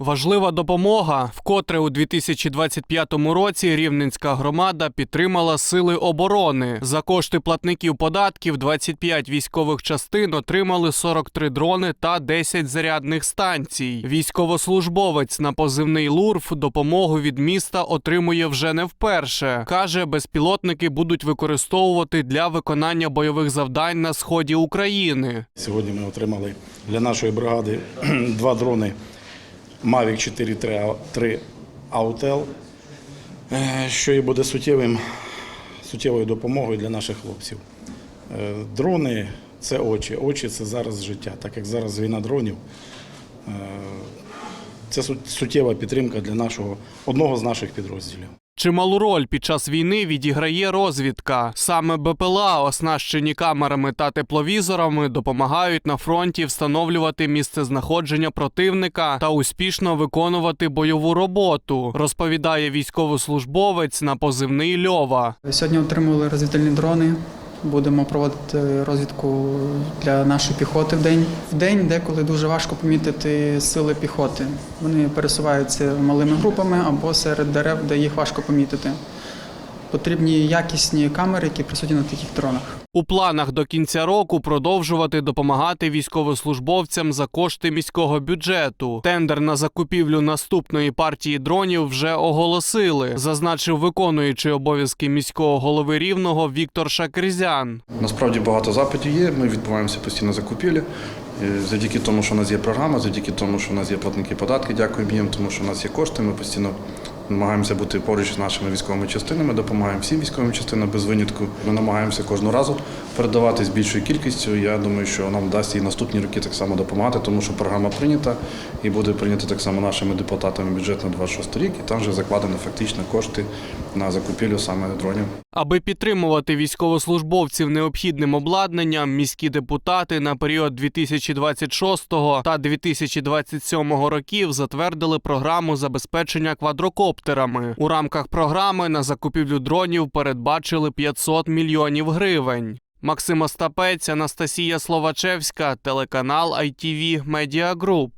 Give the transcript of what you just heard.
Важлива допомога. Вкотре у 2025 році Рівненська громада підтримала сили оборони. За кошти платників податків 25 військових частин отримали 43 дрони та 10 зарядних станцій. Військовослужбовець на позивний ЛУРФ допомогу від міста отримує вже не вперше. каже, безпілотники будуть використовувати для виконання бойових завдань на сході України. Сьогодні ми отримали для нашої бригади два дрони Mavic 4 3 Autel, е, що і буде суттєвим, суттєвою допомогою для наших хлопців. Е, Дрони це очі. Очі це зараз життя. Так як зараз війна дронів, е, це суттєва підтримка для нашого одного з наших підрозділів. Чималу роль під час війни відіграє розвідка. Саме БПЛА, оснащені камерами та тепловізорами, допомагають на фронті встановлювати місцезнаходження противника та успішно виконувати бойову роботу, розповідає військовослужбовець на позивний Льова. Сьогодні отримали розвідувальні дрони. Будемо проводити розвідку для нашої піхоти в день. В день деколи дуже важко помітити сили піхоти. Вони пересуваються малими групами або серед дерев, де їх важко помітити. Потрібні якісні камери, які присутні на таких дронах. У планах до кінця року продовжувати допомагати військовослужбовцям за кошти міського бюджету. Тендер на закупівлю наступної партії дронів вже оголосили, зазначив виконуючий обов'язки міського голови рівного Віктор Шакризян. Насправді багато запитів є. Ми відбуваємося постійно закупівлі. Е, Завдяки тому, що у нас є програма, завдяки тому, що у нас є платники податки, дякуємо їм, тому що у нас є кошти. Ми постійно намагаємося бути поруч з нашими військовими частинами, допомагаємо всім військовим частинам без винятку. Ми намагаємося кожного разу передавати з більшою кількістю. Я думаю, що нам вдасться і наступні роки так само допомагати, тому що програма прийнята і буде прийнята так само нашими депутатами бюджет на 26 рік. І там вже закладено фактично кошти на закупівлю саме дронів. Аби підтримувати військовослужбовців необхідним обладнанням, міські депутати на період 2026 та 2027 років затвердили програму забезпечення квадрокоптерами. У рамках програми на закупівлю дронів передбачили 500 мільйонів гривень. Максим Остапець, Анастасія Словачевська, телеканал ITV Media Group.